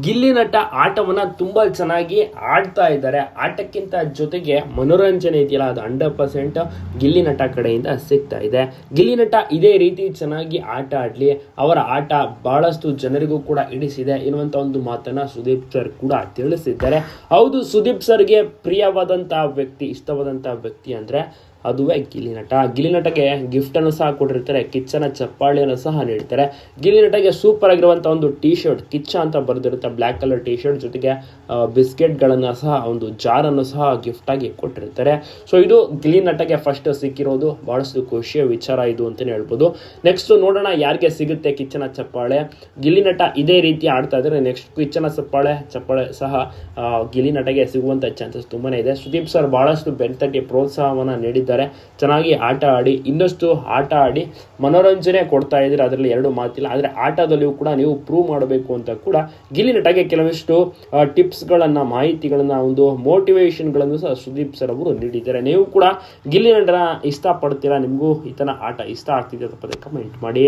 ಗಿಲ್ಲಿ ನಟ ಆಟವನ್ನ ತುಂಬಾ ಚೆನ್ನಾಗಿ ಆಡ್ತಾ ಇದ್ದಾರೆ. ಆಟಕ್ಕಿಂತ ಜೊತೆಗೆ ಮನೋರಂಜನೆ ಇದೆಯಲ್ಲ, ಅದು ಹಂಡ್ರೆಡ್ ಪರ್ಸೆಂಟ್ ಗಿಲ್ಲಿ ನಟ ಕಡೆಯಿಂದ ಸಿಗ್ತಾ ಇದೆ. ಗಿಲ್ಲಿ ನಟ ಇದೇ ರೀತಿ ಚೆನ್ನಾಗಿ ಆಟ ಆಡ್ಲಿ. ಅವರ ಆಟ ಬಹಳಷ್ಟು ಜನರಿಗೂ ಕೂಡ ಇಡಿಸಿದೆ ಎನ್ನುವಂತ ಒಂದು ಮಾತನ್ನ ಸುದೀಪ್ ಸರ್ ಕೂಡ ತಿಳಿಸಿದ್ದಾರೆ. ಹೌದು, ಸುದೀಪ್ ಸರ್ಗೆ ಪ್ರಿಯವಾದಂಥ ವ್ಯಕ್ತಿ ಇಷ್ಟವಾದಂಥ ವ್ಯಕ್ತಿ ಅಂದ್ರೆ ಅದುವೇ ಗಿಲ್ಲಿ ನಟ. ಗಿಲ್ಲಿ ನಟಗೆ ಗಿಫ್ಟ್ ಅನ್ನು ಸಹ ಕೊಟ್ಟಿರ್ತಾರೆ. ಕಿಚ್ಚನ ಚಪ್ಪಾಳಿಯನ್ನು ಸಹ ನೀಡ್ತಾರೆ. ಗಿಲ್ಲಿ ನಟಗೆ ಸೂಪರ್ ಆಗಿರುವಂತಹ ಒಂದು ಟಿ ಶರ್ಟ್ ಕಿಚ್ಚ ಅಂತ ಬರೆದಿರುತ್ತೆ. ಬ್ಲ್ಯಾಕ್ ಕಲರ್ ಟೀ ಶರ್ಟ್ ಜೊತೆಗೆ ಬಿಸ್ಕೆಟ್ಗಳನ್ನು ಸಹ, ಒಂದು ಜಾರನ್ನು ಸಹ ಗಿಫ್ಟ್ ಆಗಿ ಕೊಟ್ಟಿರ್ತಾರೆ. ಸೊ ಇದು ಗಿಲ್ಲಿ ನಟಗೆ ಫಸ್ಟ್ ಸಿಕ್ಕಿರೋದು. ಬಹಳಷ್ಟು ಖುಷಿಯ ವಿಚಾರ ಇದು ಅಂತಲೇ ಹೇಳ್ಬೋದು. ನೆಕ್ಸ್ಟ್ ನೋಡೋಣ ಯಾರಿಗೆ ಸಿಗುತ್ತೆ ಕಿಚ್ಚನ ಚಪ್ಪಾಳೆ. ಗಿಲಿನಟ ನಟ ಇದೇ ರೀತಿ ಆಡ್ತಾ ಇದ್ರೆ ನೆಕ್ಸ್ಟ್ ಕಿಚ್ಚನ ಚಪ್ಪಾಳೆ ಚಪ್ಪಾಳೆ ಸಹ ಗಿಲಿನಟಗೆ ಸಿಗುವಂತ ಚಾನ್ಸಸ್ ತುಂಬಾನೇ ಇದೆ. ಸುದೀಪ್ ಸರ್ ಬಹಳಷ್ಟು ಬೆಂತಟ್ಟಿ ಪ್ರೋತ್ಸಾಹವನ್ನ ನೀಡಿದ್ದಾರೆ. ಚೆನ್ನಾಗಿ ಆಟ ಆಡಿ, ಇನ್ನಷ್ಟು ಆಟ ಆಡಿ ಮನೋರಂಜನೆ ಕೊಡ್ತಾ ಇದ್ದೀರಾ ಅದರಲ್ಲಿ ಎರಡು ಮಾತಿಲ್ಲ. ಆದರೆ ಆಟದಲ್ಲಿಯೂ ಕೂಡ ನೀವು ಪ್ರೂವ್ ಮಾಡಬೇಕು ಅಂತ ಕೂಡ ಗಿಲ್ಲಿ ನಟಗೆ ಕೆಲವಿಷ್ಟು ಟಿಪ್ಸ್ಗಳನ್ನು ಮಾಹಿತಿಗಳನ್ನು, ಒಂದು ಮೋಟಿವೇಶನ್ಗಳನ್ನು ಸಹ ಸುದೀಪ್ ಸರ್ ಅವರು ನೀಡಿದ್ದಾರೆ. ನೀವು ಕೂಡ ಗಿಲ್ಲಿ ನಟನ ಇಷ್ಟಪಡ್ತೀರಾ? ನಿಮಗೂ ಈತನ ಆಟ ಇಷ್ಟ ಆಗ್ತಿದೆ ತಪ್ಪದೆ ಕಮೆಂಟ್ ಮಾಡಿ.